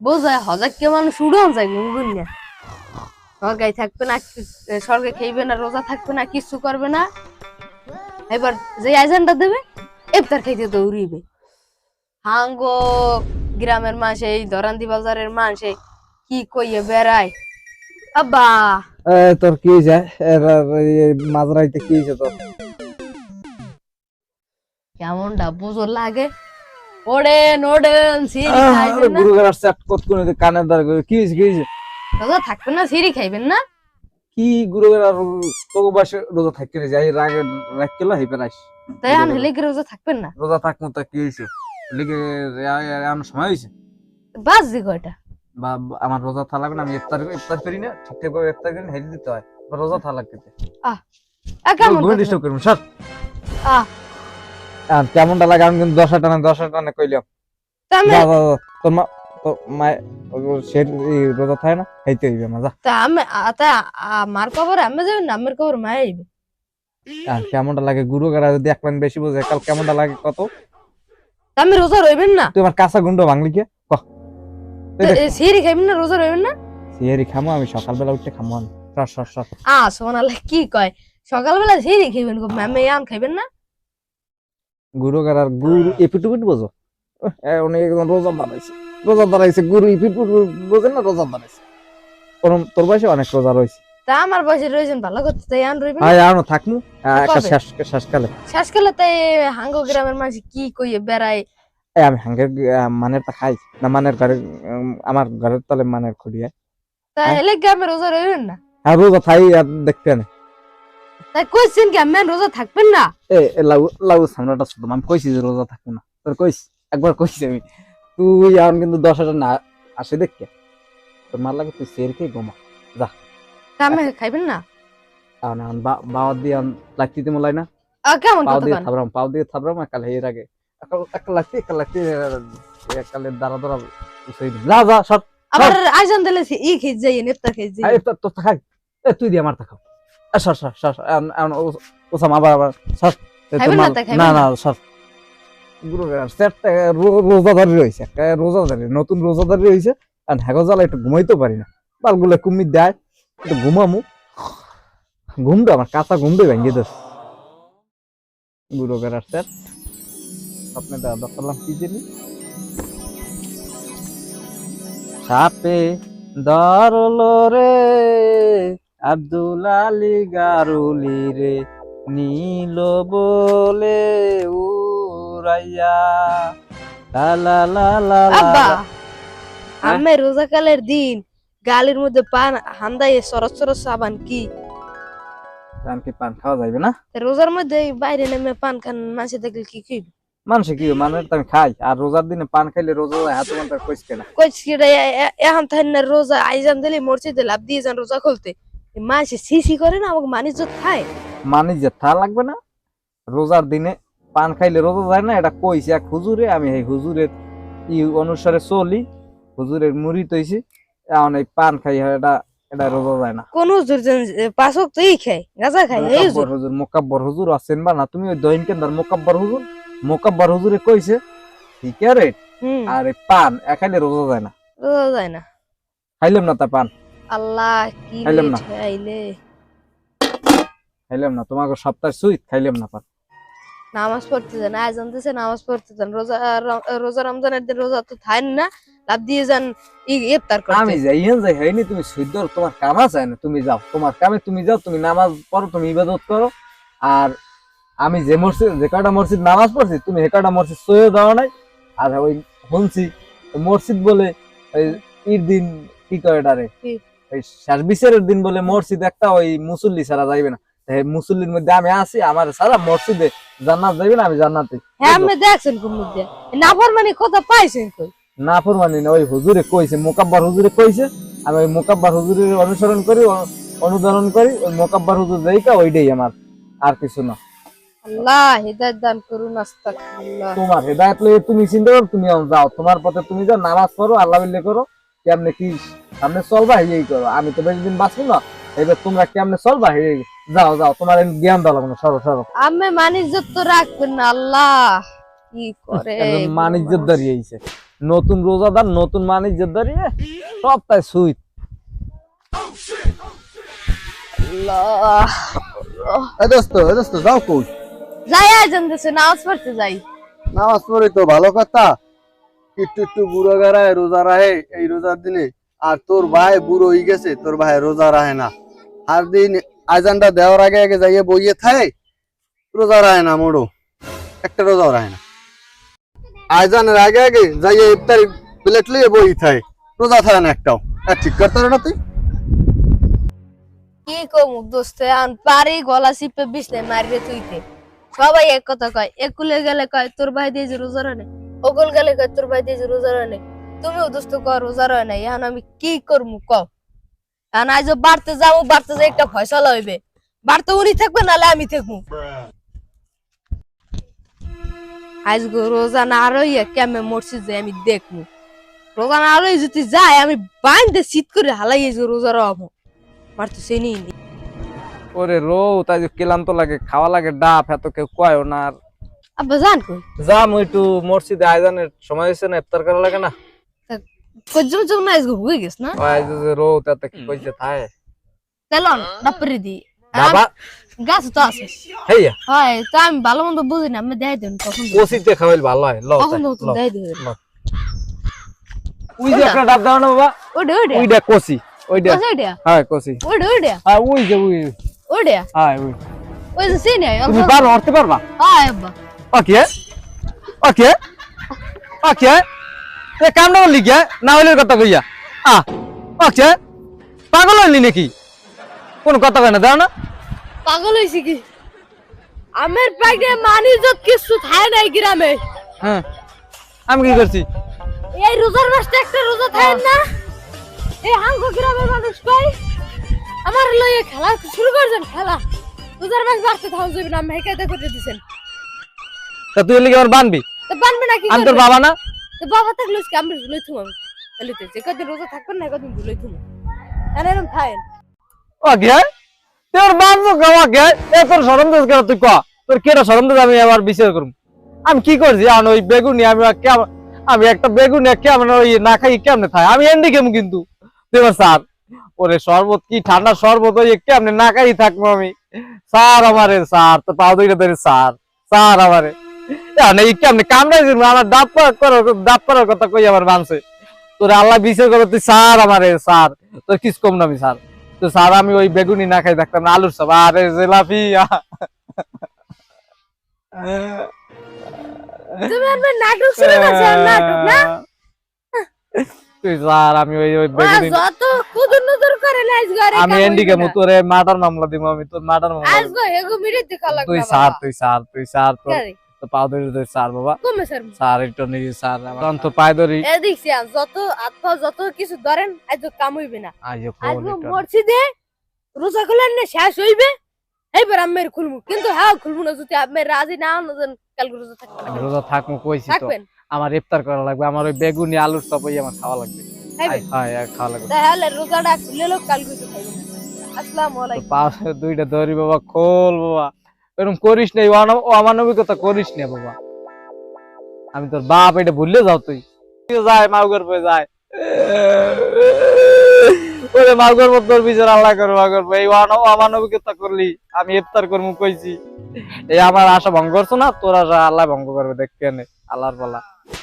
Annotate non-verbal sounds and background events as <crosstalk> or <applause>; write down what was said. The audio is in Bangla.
বোঝায় মানুষ যায় সরকারি থাকবে না সরকার না, রোজা থাকবে না, কিছু করবে না। এবার যে এজেন্ডা দেবে, ইফতার খাইতে দৌড়িবে। হাঙ্গো, গ্রামের মাসে এই, দরান্দি বাজারের মাসে কি কইয়ে বেড়ায়? আব্বা। তোর কি মাঝরাইতে কি হয়েছে তোর? কেমনটা বুঝোর লাগে? ওড়েন ওড়েন সিঁড়ি খাইবেন না? কত কোন কি হয়েছে কি হয়েছে? রোজা থাকবেন না সিঁড়ি খাইবেন না? কি গুরু আর তোকে বসে রোজা থাকতে যাই রাগে কেলা তাই আন হলে কি রোজা থাকবেন না? রোজা থাকব তা কি হয়েছে? লিগে সময় হয়েছে? বাস দি কয়টা? বা আমার রোজা থা লাগবে না আমি ইফতার ইফতার করি না ঠিকঠাক ভাবে ইফতার করি হেঁটে দিতে হয়। বা রোজা থা লাগতে আ, কেমন? ডিস্টার্ব সর। আহ। আর কেমনটা লাগে? আমি কিন্তু দশ টানা দশ টানা কইলাম। তা তোর মা তোর মা সে রোজা থাকে না খাইতে হইবে তা আমি তা আমার খবর আমি যাবেন না আমার খবর মায় আইবে। আর কেমনটা লাগে? গুরু গারা যদি এক লাইন বেশি বোঝে কাল কেমনটা লাগে কত? তা আমি রোজা রইবেন না। তুই আমার কাঁচা গুন্ড ভাঙলি কে? ক তা এ সিঁড়ি খাইবেন না রোজা রইবেন না? সিয়ারি খামো আমি সকালবেলা উঠে খামো সর সর সর আ সোনালে কি কয়? সকালবেলা সিঁড়ি খাইবেন গো ম্যামে আম খাইবেন না? গুরু গুরু এপিটুপিট বোঝো? অনেক রোজা দাঁড়াইছে রোজা দাঁড়াইছে গুরু ইপিটুপিট বোঝে না রোজা দাঁড়াইছে ওরম তোর বয়সে অনেক রোজা রয়েছে। তা আমার বয়সে রয়েছেন ভালো করতে তাই আন রইবেন? আয় আনো থাকমু একটা শেষকালে। শেষকালে তাই হাঙ্গো গ্রামের মানুষ কি কইয়ে বেড়ায়? আমি হাঙ্গের আহ, মানের তা খাই না মানের ঘরে আমার ঘরের তলে মানের খুঁড়িয়ে হ্যাঁ? হেলে গ্রামে রোজা রইবেন না? আর রোজা খাই আর দেখতে না তাই কইছেন কি আমি রোজা থাকবেন না? এ লাউ লাউ সামনেটা ছোট আমি কইছি যে রোজা থাকব না। তোর কইছি একবার কইছি আমি। তুই এখন কিন্তু দশ হাজার না আসে দেখকে তোর মার লাগে তুই সের খেয়ে তা আমি খাইবেন না? এখন এখন বা- বাওয়ার দিয়ে এখন লাগতে দিতে মোলাই না। কেমন পাও দিয়ে থাবরাম পাও দিয়ে থাবরাম একাল এর আগে একাল একাল লাগতে একাল লাগতে একালে দাঁড়া দাঁড়া যা যা সব আবার আইজান দিলে ই খেয়ে যাই নেতা খেয়ে যাই। এই তো তো এ তুই আমার থাকাও সর সর সর ওসাম আবার আবার সর। না না সর। রোজাদারি রয়েছে। একটা রোজাদারি নতুন রোজাদারি রয়েছে। আর হ্যাগো জ্বালা একটু ঘুমাইতে পারি না। বালগুলো কুমির দেয়। একটু ঘুমামু। ঘুমটা আমার কাঁচা ঘুমটাই ভেঙে দোষ গুরু গেরার স্যার। স্বপ্নে দাদা করলাম কি জানি সাপে ধরলো রে আব্দুল আলী গারুলি রে নীল বলে উড়াইয়া। লা লা লা লা লা আব্বা হ্যাঁ? আমি রোজাকালের দিন গালির মধ্যে পান হান্দাই সরস সরস সাবান কি? কারণ কি পান খাওয়া যাইবে না? রোজার মধ্যে বাইরে নেমে পান খান মাসে দেখলে কি কি মানুষে কি মানুষ আমি খাই আর রোজার দিনে পান খাইলে রোজা হাতে কেনা। কইছ এখন তাই না রোজা আইজান দিলে মসজিদে লাভ দিয়ে যান রোজা খুলতে। মাসে সিসি করে না আমাকে মানিজ খায়? মানে যে থা লাগবে না। রোজার দিনে পান খাইলে রোজা যায় না এটা কইছে এক হুজুরে আমি এই হুজুরের ই অনুসারে চলি হুজুরের মুড়ি তৈছি এখন এই পান খাই এটা এটা রোজা যায় না। কোন হুজুর যেন পাঁচক তো ই খায় গাঁজা খায় এই হুজুর মোকাব্বর হুজুর। মোকাব্বর হুজুর আছেন বা না? তুমি ওই দইন কেন্দ্র মোকাব্বর হুজুর? মোকাব্বর হুজুরে কইছে ঠিক আছে আর পান এ খাইলে রোজা যায় না। রোজা যায় না। খাইলাম না তা পান। আল্লাহ কি খাইলাম না। আইলে খাইলাম না তোমাকে সপ্তাহে সুইট খাইলাম না পান। নামাজ পড়তে যান আজান দিছে নামাজ পড়তে যান। রোজা রোজা রমজানের দিন রোজা তো থাকেন না লাভ দিয়ে যান ই- ইফতার আমি করতে যাই যাই হয়নি তুমি সৈদ্য তোমার কাম আছে না তুমি যাও। তোমার কামে তুমি যাও তুমি নামাজ পড়ো তুমি ইবাদত করো আর আমি যে মসজিদ যে কটা মসজিদ নামাজ পড়ছি তুমি হে কটা মসজিদ সয়ে দেওয়া নাই। আর ওই শুনছি মসজিদ বলে ওই ঈদ দিন কি কয় এটারে? কি? ওই শেষ বিচারের দিন বলে মসজিদ একটা ওই মুসল্লি ছাড়া যাইবে না। মুসল্লির মধ্যে আমি আছি আমার সারা মসজিদে জান্নাত যাইবে না আমি জান্নাতে। হ্যাঁ আপনি দেখছেন কোন মধ্যে নাফর মানে কথা পাইছেন কই? না ফরমানি না ওই হুজুরে কইছে মোকাব্বার হুজুরে কইছে। আমি ওই মোকাব্বার হুজুরের অনুসরণ করি অনুধারণ করি ওই মোকাব্বার হুজুর যেইকা ওইটাই আমার আর কিছু না। আল্লাহ হিদায়ত দান করুন আস্তাগফিরুল্লাহ। তোমার হেদায়ত লয়ে তুমি চিন্তা করো তুমি যাও। তোমার পথে তুমি যাও নামাজ পড়ো আল্লাহ করো কেমনে কি সামনে চলবা এই করো। আমি তো বেশি দিন বাঁচবো না এবার তোমরা কেমনে চলবা হে যাও যাও। তোমার জ্ঞান দেওয়া লাগবে সরো সরো। আমি মানিজ্য তো রাখবেন না আল্লাহ কি করে মানিজ্যের দাঁড়িয়েছে নতুন রোজাদার নতুন মানিজ্যের দাঁড়িয়ে সপ্তাহে সুইট। আল্লাহ। এ দোস্ত এ দোস্ত যাও কই? যাই আয়োজন দিছে নামাজ পড়তে যাই। নামাজ পড়ি তো ভালো কথা। একটু একটু বুড়ো গাড়ায় রোজা রাহে এই রোজার দিনে আর তোর ভাই বুড়ো হয়ে গেছে তোর ভাই রোজা রাহে না। আর দিন আজানটা দেওয়ার আগে আগে যাইয়ে বইয়ে থাকে রোজা রাহে না মোড়ো। একটা রোজাও রাহে না। আজানের আগে আগে যাইয়ে ইফতারি প্লেট লিয়ে বই থাকে রোজা থাকে না একটাও। আর ঠিক করতে না তুই? কি কম দোস্ত আন পারি গলা চিপে বিছলে মারিয়ে তুইতে। সবাই এক কথা কয়, একুলে গেলে কয়, তোর ভাই দিয়ে যে রোজা রানে? ওগুল গেলে কয়, তোর ভাই দিয়ে রোজা রানে? তুমিও দোস্ত কয় রোজা রয় না এখন আমি কি করব কও? এখন আজ বাড়তে যাব, বাড়তে যাই একটা ফয়সলা হইবে। বাড়তে উনি থাকবে নাহলে আমি থাকব আজ রোজা না রইয়া কেমন মরছি যে আমি দেখব রোজা না রই যদি যায়, আমি বাইন্দে শীত করে হালাই রোজা রাখব আমার তো সেই নিয়ে ওরে রো তাই যে ক্লান্ত লাগে খাওয়া লাগে ডাব এত কেউ কয়ও না আর। আব্বা জান কই? যাম একটু মসজিদে আয়োজনের সময় হয়েছে না ইফতার করা লাগে না। জম হয়ে গেছ না? ওই যে যে রো তাতে কি কইছে থায়। তেলন ডাপরে দি। বাবা। গাছ তো আছে। হেইয়া। হয় তো আমি ভালো মন্দ বুঝি না আমি দেয় দেন কখন দেব। খাওয়াইল ভালো হয় লও কখন। ওই যে একটা ডাব দাও না বাবা। ওডে ওইটা? কষি ওইটা। হ্যাঁ কষি ওডে ওডে হ্যাঁ ওই যে ওই ওডে হ্যাঁ ওই ওই যে সিনে তুমি পারো উঠতে পারবা হয় আব্বা ওকে ওকে ওকে এ কাম না করলি কে না হইলে কথা কইয়া আ ওকে পাগল হইলি নাকি কোন কথা কয় না দাও না পাগল হইছি কি আমের পাগে মানি যত কিছু থাকে নাই গ্রামে হ্যাঁ আমি কি করছি এই রোজার মাসটা একটা রোজা থাকে না এই হাঙ্গ গ্রামের মানুষ কই আমার লয়ে খেলা শুরু করছেন খেলা। রোজার মাস বাড়তে থাকা যাবে না আমি কায়দা করে দিছেন। তা তুই লিখে আমার বানবি? তো বানবে না কি আমি তোর বাবা না? তো বাবা থাকলে আজকে আমরা ভুলে থুম আমি। তাহলে তো যে কদিন রোজা থাকবেন না কদিন ভুলে থুম তাহলে এরকম খায়েন। ওকে? তোর বানবো ওকে? এ তোর সরম দোষ কেন তুই ক? তোর কেটা সরম দোষ আমি আবার বিচার করুম। আমি কি করছি? আমি ওই বেগুনি আমি আমি একটা বেগুনি কেমন ওই না খাই কেমনে খাই আমি এন্ডি কেমন কিন্তু। দেবার স্যার। ওরে শরবত কি ঠান্ডা শরবত ওই কেমনে না খাই থাকব আমি। স্যার আমারে স্যার তো পাও দুইটা ধরে স্যার স্যার আমারে। না এই কেমনে কামড়াই দিন আমার করার কথা কই আমার মানছে তোর আল্লাহ বিচার করে তুই স্যার আমারে স্যার। তোর কিস কম না আমি স্যার। তো স্যার আমি ওই বেগুনি না খাই থাকতাম না আলুর সব। আরে জেলাপি তুমি আমার নাটক শুরু করছ নাটক না? <laughs> তুই স্যার আমি ওই ওই বেগুনি যত কুদুর নজর করে আজ ঘরে আমি এন্ডিকে মু তোরে মার্ডার মামলা দিব আমি তোর মার্ডার মামলা আজ। গো এগো মিরে দেখা লাগবে তুই স্যার তুই স্যার তুই স্যার স্যার তো পাও ধরে তুই স্যার বাবা। কমে স্যার স্যার একটু নিয়ে স্যার আমার তোর পায়ে ধরি। এ দেখছি যত আত্মা যত কিছু ধরেন আজ তো কাম হইবে না। আজ কোন এটা মসজিদে রোজা খুলেন না শেষ হইবে। এইবার আমি খুলবো কিন্তু হ্যাঁ খুলবো না যদি আপনি রাজি না হন কালকে রোজা থাকবেন রোজা থাকমু কইছি তো। থাকবেন? আমার ইফতার করা লাগবে আমার ওই বেগুনি আলুর ওই আমার খাওয়া লাগবে। খাইবেন হ্যাঁ হ্যাঁ খাওয়া লাগবে। তাহলে রোজাটা খুলে লোক কালকে রোজা খাইবেন আসসালামু আলাইকুম। পা দুইটা ধরি বাবা খোল বাবা। এরকম করিস না ও অমানবিকতা করিস না বাবা। আমি তোর বাপ এটা ভুললে যাও তুই। যায় মাউগর পে যায় ওরে মাউগর তোর বিচার আল্লাহ করো মাউগর এই অমানবিকতা করলি আমি ইফতার করব কইছি। এই আমার আশা ভঙ্গ করছ না? তোর আশা আল্লাহ ভঙ্গ করবে দেখ কেন। আল্লাহর পালা।